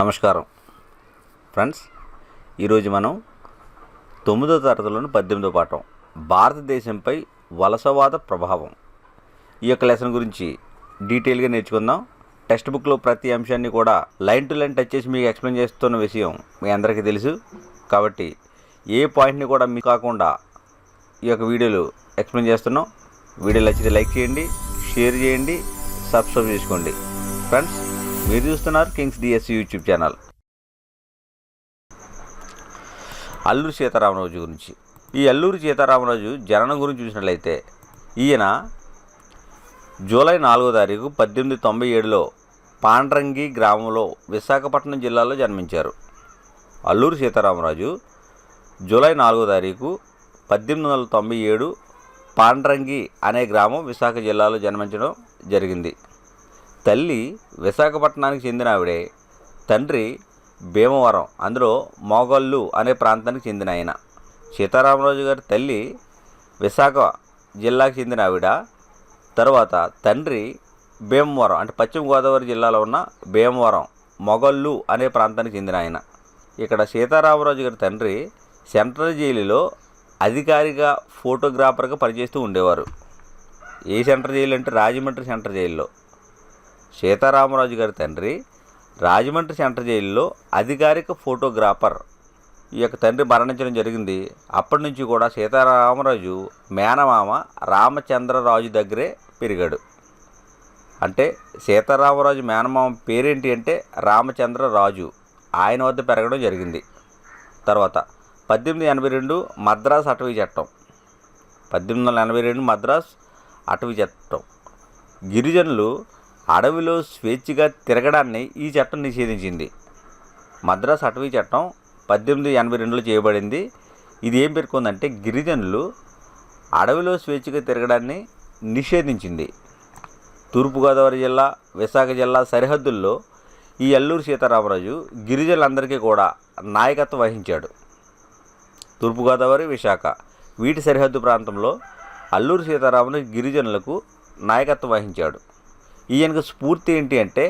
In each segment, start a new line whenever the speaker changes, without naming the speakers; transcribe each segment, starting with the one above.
నమస్కారం. ఫ్రెండ్స్ ఈరోజు మనం తొమ్మిదో తరగతిలోని పద్దెనిమిదో పాఠం భారతదేశంపై వలసవాద ప్రభావం. ఈ యొక్క లెసన్ గురించి డీటెయిల్గా నేర్చుకుందాం. టెక్స్ట్ బుక్లో ప్రతి అంశాన్ని కూడా లైన్ టు లైన్ టచ్ చేసి మీకు ఎక్స్ప్లెయిన్ చేస్తున్న విషయం మీ అందరికీ తెలుసు. కాబట్టి ఏ పాయింట్ని కూడా మీకు కాకుండా ఈ యొక్క వీడియోలు ఎక్స్ప్లెయిన్ చేస్తున్నాం. వీడియోలు నచ్చితే లైక్ చేయండి షేర్ చేయండి సబ్స్క్రైబ్ చేసుకోండి. ఫ్రెండ్స్ మీరు చూస్తున్నారు Kings DS YouTube channel. Alluri Sitaramaraju గురించి. ఈ అల్లూరి సీతారామరాజు జననం గురించి చూసినట్లయితే ఈయన జూలై నాలుగో తారీఖు పద్దెనిమిది తొంభై ఏడులో పాండ్రంగి గ్రామంలో విశాఖపట్నం జిల్లాలో జన్మించారు. అల్లూరి సీతారామరాజు జూలై నాలుగో తారీఖు పద్దెనిమిది వందల తొంభై ఏడు పాండ్రంగి అనే గ్రామం విశాఖ జిల్లాలో జన్మించడం జరిగింది. తల్లి విశాఖపట్నానికి చెందిన ఆవిడే తండ్రి భీమవరం అందులో మోగల్లు అనే ప్రాంతానికి చెందిన ఆయన సీతారామరాజు గారి తల్లి విశాఖ జిల్లాకు చెందిన ఆవిడ తర్వాత తండ్రి భీమవరం అంటే పశ్చిమ గోదావరి జిల్లాలో ఉన్న భీమవరం మొగళ్ళు అనే ప్రాంతానికి చెందిన ఆయన ఇక్కడ సీతారామరాజు గారి తండ్రి సెంట్రల్ జైలులో అధికారిగా ఫోటోగ్రాఫర్గా పనిచేస్తూ ఉండేవారు. ఏ సెంట్రల్ జైలు అంటే రాజమండ్రి సెంట్రల్ జైల్లో. సీతారామరాజు గారి తండ్రి రాజమండ్రి సెంటర్ జైల్లో అధికారిక ఫోటోగ్రాఫర్. ఈ యొక్క తండ్రి మరణించడం జరిగింది. అప్పటి నుంచి కూడా సీతారామరాజు మేనమామ రామచంద్రరాజు దగ్గరే పెరిగాడు. అంటే సీతారామరాజు మేనమామ పేరేంటి అంటే రామచంద్రరాజు. ఆయన వద్ద పెరగడం జరిగింది. తర్వాత పద్దెనిమిది ఎనభై రెండు మద్రాస్ అటవీ చట్టం. పద్దెనిమిది వందల ఎనభై రెండు మద్రాస్ అటవీ చట్టం. గిరిజనులు అడవిలో స్వేచ్ఛగా తిరగడాన్ని ఈ చట్టం నిషేధించింది. మద్రాస్ అటవీ చట్టం పద్దెనిమిది ఎనభై రెండులో చేయబడింది. ఇది ఏం పేర్కొందంటే గిరిజనులు అడవిలో స్వేచ్ఛగా తిరగడాన్ని నిషేధించింది. తూర్పుగోదావరి జిల్లా విశాఖ జిల్లా సరిహద్దుల్లో ఈ అల్లూరు సీతారామరాజు గిరిజనులందరికీ కూడా నాయకత్వం వహించాడు. తూర్పుగోదావరి విశాఖ వీటి సరిహద్దు ప్రాంతంలో అల్లూరు సీతారామరాజు గిరిజనులకు నాయకత్వం వహించాడు. ఈయనకు స్ఫూర్తి ఏంటి అంటే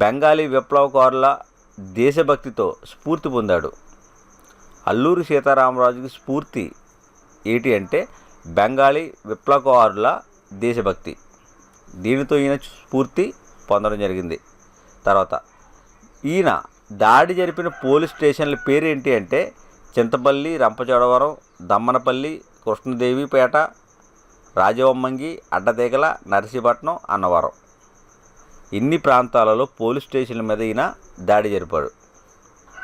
బెంగాలీ విప్లవకారుల దేశభక్తితో స్ఫూర్తి పొందాడు. అల్లూరి సీతారామరాజుకి స్ఫూర్తి ఏంటి అంటే బెంగాలీ విప్లవకారుల దేశభక్తి. దీనితో ఈయన స్ఫూర్తి పొందడం జరిగింది. తర్వాత ఈయన దాడి జరిపిన పోలీస్ స్టేషన్ల పేరు ఏంటి అంటే చింతపల్లి రంపచోడవరం దమ్మనపల్లి కృష్ణదేవిపేట రాజవమ్మంగి అడ్డదేగల నర్సీపట్నం అన్నవరం. ఇన్ని ప్రాంతాలలో పోలీస్ స్టేషన్ల మీద ఈయన దాడి జరిపాడు.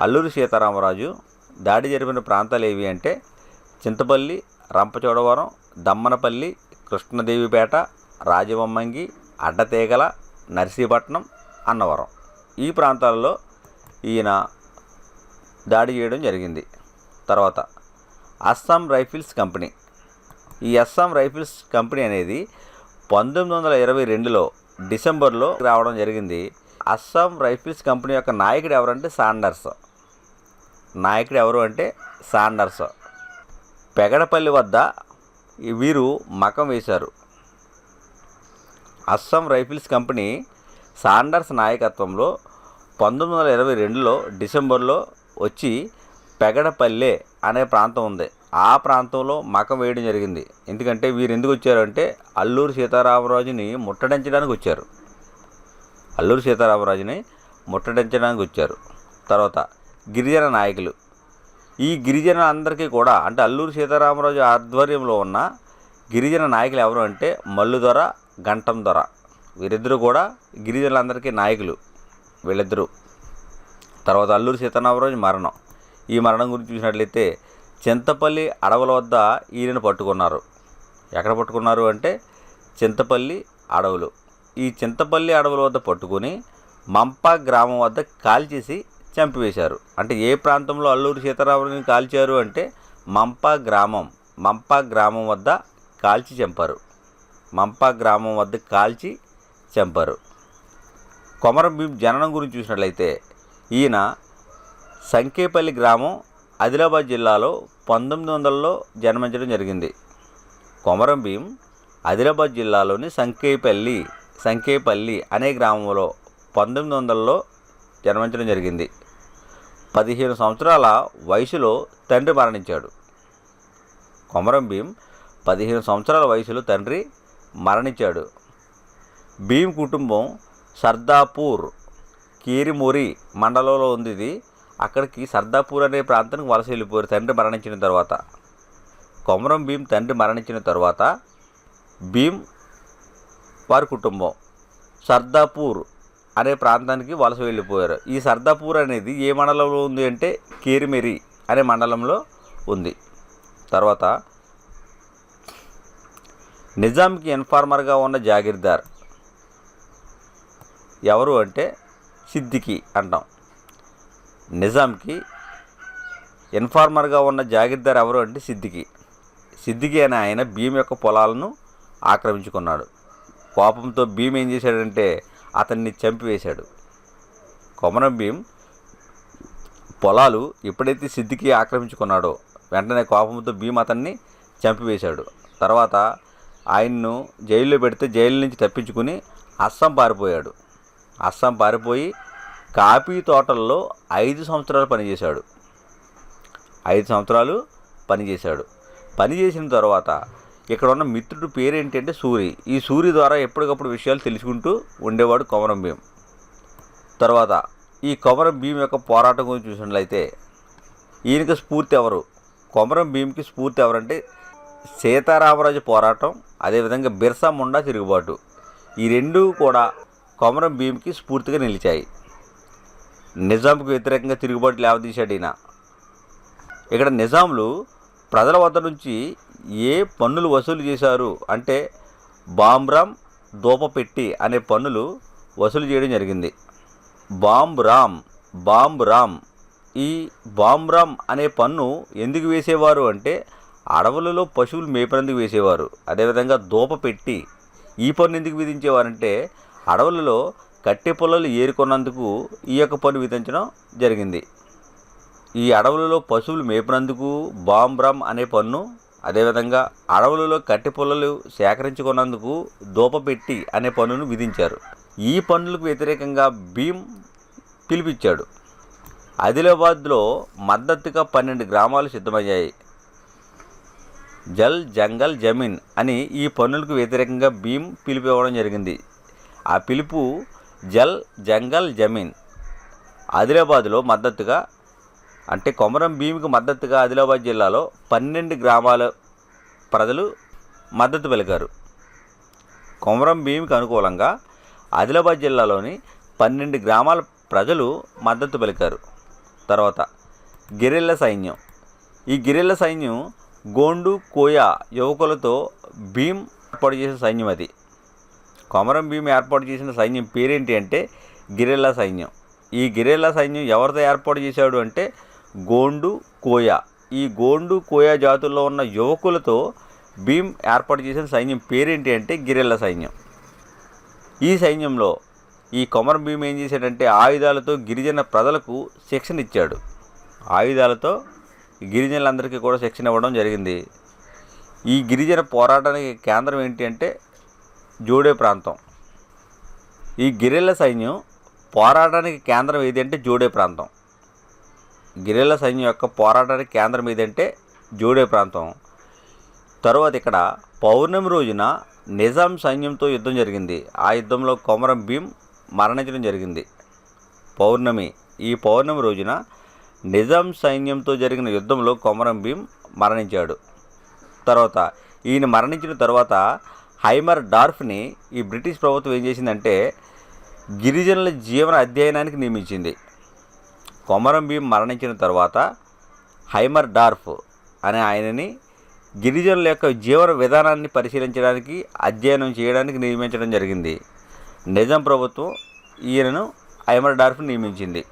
అల్లూరి సీతారామరాజు దాడి జరిపిన ప్రాంతాలు ఏవి అంటే చింతపల్లి రంపచోడవరం దమ్మనపల్లి కృష్ణదేవిపేట రాజవమ్మంగి అడ్డతీగల నర్సీపట్నం అన్నవరం. ఈ ప్రాంతాలలో ఈయన దాడి చేయడం జరిగింది. తర్వాత అస్సాం రైఫిల్స్ కంపెనీ. ఈ అస్సాం రైఫిల్స్ కంపెనీ అనేది పంతొమ్మిది వందల ఇరవై రెండులో డిసెంబర్లో రావడం జరిగింది. అస్సాం రైఫిల్స్ కంపెనీ యొక్క నాయకుడు ఎవరంటే సాండర్స్. నాయకుడు ఎవరు అంటే సాండర్స్. పెగడపల్లి వద్ద వీరు మకం వేశారు. అస్సాం రైఫిల్స్ కంపెనీ సాండర్స్ నాయకత్వంలో పంతొమ్మిది వందల ఇరవై రెండులో డిసెంబర్లో వచ్చి పెగడపల్లె అనే ప్రాంతం ఉంది. ఆ ప్రాంతంలో మకం వేయడం జరిగింది. ఎందుకంటే వీరు ఎందుకు వచ్చారంటే అల్లూరు సీతారామరాజుని ముట్టడించడానికి వచ్చారు. అల్లూరు సీతారామరాజుని ముట్టడించడానికి వచ్చారు. తర్వాత గిరిజన నాయకులు. ఈ గిరిజన అందరికీ కూడా అంటే అల్లూరు సీతారామరాజు ఆధ్వర్యంలో ఉన్న గిరిజన నాయకులు ఎవరు అంటే మల్లుదొర గంటం దొర. వీరిద్దరూ కూడా గిరిజనులందరికీ నాయకులు. వీళ్ళిద్దరూ. తర్వాత అల్లూరు సీతారామరాజు మరణం. ఈ మరణం గురించి చూసినట్లయితే చింతపల్లి అడవుల వద్ద ఈయనను పట్టుకున్నారు. ఎక్కడ పట్టుకున్నారు అంటే చింతపల్లి అడవులు. ఈ చింతపల్లి అడవుల వద్ద పట్టుకొని మంప గ్రామం వద్ద కాల్చేసి చంపివేశారు. అంటే ఏ ప్రాంతంలో అల్లూరి సీతారామరాజుని కాల్చారు అంటే మంప గ్రామం మంప గ్రామం వద్ద కాల్చి చంపారు. మంప గ్రామం వద్ద కాల్చి చంపారు. కొమరం భీం జననం గురించి చూసినట్లయితే ఈయన సంకేపల్లి గ్రామం ఆదిలాబాద్ జిల్లాలో పంతొమ్మిది వందలలో జన్మించడం జరిగింది. కొమరం భీం ఆదిలాబాద్ జిల్లాలోని సంకేపల్లి సంకేపల్లి అనే గ్రామంలో పంతొమ్మిది వందలలో జన్మించడం జరిగింది. పదిహేను సంవత్సరాల వయసులో తండ్రి మరణించాడు. కొమరం భీం పదిహేను సంవత్సరాల వయసులో తండ్రి మరణించాడు. భీం కుటుంబం సర్దాపూర్ కీరిమూరి మండలంలో ఉంది ఇది అక్కడికి సర్దాపూర్ అనే ప్రాంతానికి వలస వెళ్ళిపోయారు. తండ్రి మరణించిన తర్వాత. కొమరం భీం తండ్రి మరణించిన తర్వాత భీం వారి కుటుంబం సర్దాపూర్ అనే ప్రాంతానికి వలస వెళ్ళిపోయారు. ఈ సర్దాపూర్ అనేది ఏ మండలంలో ఉంది అంటే కేరిమెరి అనే మండలంలో ఉంది. తర్వాత నిజాంకి ఇన్ఫార్మర్గా ఉన్న జాగీర్దార్ ఎవరు అంటే సిద్దికి అంటాం. నిజాంకి ఇన్ఫార్మర్గా ఉన్న జాగిర్దార్ ఎవరు అంటే సిద్దికి. సిద్దికి అనే ఆయన భీమ్ యొక్క పొలాలను ఆక్రమించుకున్నాడు. కోపంతో భీమ్ ఏం చేశాడంటే అతన్ని చంపివేశాడు. కొమరం భీం పొలాలు ఎప్పుడైతే సిద్దికి ఆక్రమించుకున్నాడో వెంటనే కోపంతో భీమ్ అతన్ని చంపివేశాడు. తర్వాత ఆయన్ను జైల్లో పెడితే జైలు నుంచి తప్పించుకుని అస్సాం పారిపోయాడు. అస్సాం పారిపోయి కాఫీ తోటల్లో ఐదు సంవత్సరాలు పనిచేశాడు. ఐదు సంవత్సరాలు పనిచేశాడు. పనిచేసిన తర్వాత ఇక్కడ ఉన్న మిత్రుడు పేరేంటంటే సూరి. ఈ సూరి ద్వారా ఎప్పటికప్పుడు విషయాలు తెలుసుకుంటూ ఉండేవాడు కొమరం భీం. తర్వాత ఈ కొమరం భీం యొక్క పోరాటం గురించి చూసినట్లయితే ఈయనకి స్ఫూర్తి ఎవరు? కొమరం భీంకి స్ఫూర్తి ఎవరంటే సీతారామరాజు పోరాటం అదేవిధంగా బిర్సా ముండా తిరుగుబాటు. ఈ రెండు కూడా కొమరం భీంకి స్ఫూర్తిగా నిలిచాయి. నిజాంకు వ్యతిరేకంగా తిరుగుబాటు లేవదీశాడు ఈయన. ఇక్కడ నిజాంలు ప్రజల వద్ద నుంచి ఏ పన్నులు వసూలు చేశారు అంటే బాంబ్రామ్ దూపపెట్టి అనే పన్నులు వసూలు చేయడం జరిగింది. బాంబ్రామ్ బాంబ్రామ్ ఈ బాంబ్రామ్ అనే పన్ను ఎందుకు వేసేవారు అంటే అడవులలో పశువులు మేపినందుకు వేసేవారు. అదేవిధంగా దూప పెట్టి ఈ పన్ను ఎందుకు విధించేవారంటే అడవులలో కట్టె పొలలు ఏరుకున్నందుకు ఈ యొక్క పన్ను విధించడం జరిగింది. ఈ అడవులలో పశువులు మేపినందుకు బాంబ్రామ్ అనే పన్ను అదేవిధంగా అడవులలో కట్టె పొలలు సేకరించుకున్నందుకు దూపపెట్టి అనే పన్నును విధించారు. ఈ పన్నులకు వ్యతిరేకంగా భీం పిలిపించాడు. ఆదిలాబాద్లో మద్దతుగా పన్నెండు గ్రామాలు సిద్ధమయ్యాయి. జల్ జంగల్ జమీన్ అని ఈ పన్నులకు వ్యతిరేకంగా భీం పిలిపివ్వడం ఇవ్వడం జరిగింది. ఆ పిలుపు జల్ జంగల్ జమీన్. ఆదిలాబాద్లో మద్దతుగా అంటే కొమరం భీమికి మద్దతుగా ఆదిలాబాద్ జిల్లాలో పన్నెండు గ్రామాల ప్రజలు మద్దతు పలికారు. కొమరం భీమికి అనుకూలంగా ఆదిలాబాద్ జిల్లాలోని పన్నెండు గ్రామాల ప్రజలు మద్దతు పలికారు. తర్వాత గిరిల్ల సైన్యం. ఈ గిరిల్ల సైన్యం గోండు కోయ యువకులతో భీం పొడి చేసే సైన్యం అది. కొమరం భీం ఏర్పాటు చేసిన సైన్యం పేరేంటి అంటే గిరెల్లా సైన్యం. ఈ గిరెల్లా సైన్యం ఎవరితో ఏర్పాటు చేశాడు అంటే గోండు కోయా. ఈ గోండు కోయా జాతుల్లో ఉన్న యువకులతో భీం ఏర్పాటు చేసిన సైన్యం పేరేంటి అంటే గిరిల్లా సైన్యం. ఈ సైన్యంలో ఈ కొమరం భీమ్ ఏం చేశాడంటే ఆయుధాలతో గిరిజన ప్రజలకు శిక్షణ ఇచ్చాడు. ఆయుధాలతో గిరిజనులందరికీ కూడా శిక్షణ ఇవ్వడం జరిగింది. ఈ గిరిజన పోరాటానికి కేంద్రం ఏంటి అంటే జూడే ప్రాంతం. ఈ గిరిల్ల సైన్యం పోరాటానికి కేంద్రం ఏదంటే జూడే ప్రాంతం. గిరిల్ల సైన్యం యొక్క పోరాటానికి కేంద్రం ఏదంటే జూడే ప్రాంతం. తరువాత ఇక్కడ పౌర్ణమి రోజున నిజాం సైన్యంతో యుద్ధం జరిగింది. ఆ యుద్ధంలో కొమరం భీం మరణించడం జరిగింది. పౌర్ణమి ఈ పౌర్ణమి రోజున నిజాం సైన్యంతో జరిగిన యుద్ధంలో కొమరం భీం మరణించాడు. తర్వాత ఈయన మరణించిన తర్వాత హైమర్ డార్ఫ్ని ఈ బ్రిటిష్ ప్రభుత్వం ఏం చేసిందంటే గిరిజనుల జీవన అధ్యయనానికి నియమించింది. కొమరం భీం మరణించిన తర్వాత హైమర్ డార్ఫ్ అనే ఆయనని గిరిజనుల యొక్క జీవన విధానాన్ని పరిశీలించడానికి అధ్యయనం చేయడానికి నియమించడం జరిగింది. నిజాం ప్రభుత్వం ఈయనను హైమర్ డార్ఫ్ నియమించింది.